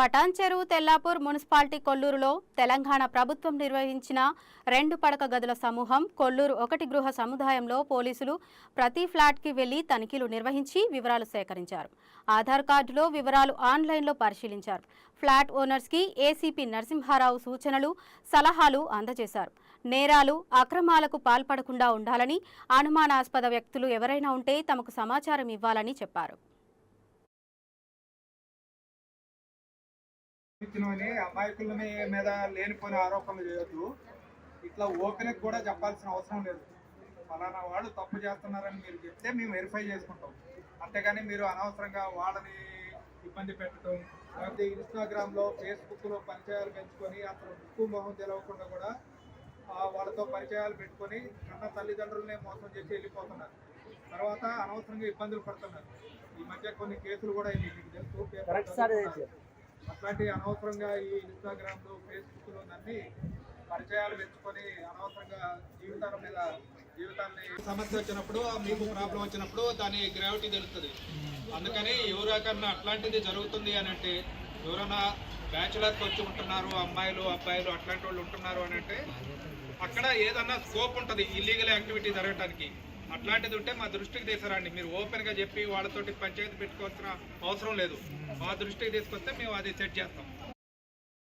పటాన్ చెరువు తెల్లాపూర్ మున్సిపాలిటీ కొల్లూరులో తెలంగాణ ప్రభుత్వం నిర్వహించిన రెండు పడక గదుల సమూహం కొల్లూరు ఒకటి గృహ సముదాయంలో పోలీసులు ప్రతి ఫ్లాట్కి వెళ్ళి తనిఖీలు నిర్వహించి వివరాలు సేకరించారు. ఆధార్ కార్డులో వివరాలు ఆన్లైన్లో పరిశీలించారు. ఫ్లాట్ ఓనర్స్కి ఏసీపీ నరసింహారావు సూచనలు సలహాలు అందజేశారు. నేరాలు అక్రమాలకు పాల్పడకుండా ఉండాలని అనుమానాస్పద వ్యక్తులు ఎవరైనా ఉంటే తమకు సమాచారం ఇవ్వాలని చెప్పారు. ఇచ్చినవని అమాయకుల మీద లేనిపోయిన ఆరోపణలు చేయొద్దు. ఇట్లా ఓపెన్ కూడా చెప్పాల్సిన అవసరం లేదు. ఫలానా వాళ్ళు తప్పు చేస్తున్నారని మీరు చెప్తే మేము వెరిఫై చేసుకుంటాం. అంతేగాని మీరు అనవసరంగా వాళ్ళని ఇబ్బంది పెట్టడం లేకపోతే ఇన్స్టాగ్రామ్లో ఫేస్బుక్లో పరిచయాలు పెంచుకొని అతను ముక్కు మొహం తెలవకుండా కూడా వాళ్ళతో పరిచయాలు పెట్టుకొని కన్న తల్లిదండ్రులనే మోసం చేసి వెళ్ళిపోతున్నారు. తర్వాత అనవసరంగా ఇబ్బందులు పడుతున్నారు. ఈ మధ్య కొన్ని కేసులు కూడా మీకు తెలుసు అలాంటి అనవసరంగా ఈ ఇన్స్టాగ్రామ్లో ఫేస్బుక్లో పరిచయాలు పెంచుకొని అనవసరంగా జీవితాల మీద జీవితాన్ని సమస్య వచ్చినప్పుడు మీకు ప్రాబ్లం వచ్చినప్పుడు దాని గ్రావిటీ తెలుస్తుంది. అందుకని ఎవరికన్నా అట్లాంటిది జరుగుతుంది అని అంటే ఎవరైనా బ్యాచులర్కి వచ్చి ఉంటున్నారు అమ్మాయిలు అబ్బాయిలు అట్లాంటి వాళ్ళు ఉంటున్నారు అని అంటే అక్కడ ఏదన్నా స్కోప్ ఉంటుంది ఇల్లీగల్ యాక్టివిటీ జరగడానికి అట్లాంటిది ఉంటే మా దృష్టికి తీసుకురండి. మీరు ఓపెన్గా చెప్పి వాళ్ళతోటి పంచాయతీ పెట్టుకోవాల్సిన అవసరం లేదు. మా దృష్టికి తీసుకొస్తే మేము అది సెట్ చేస్తాం.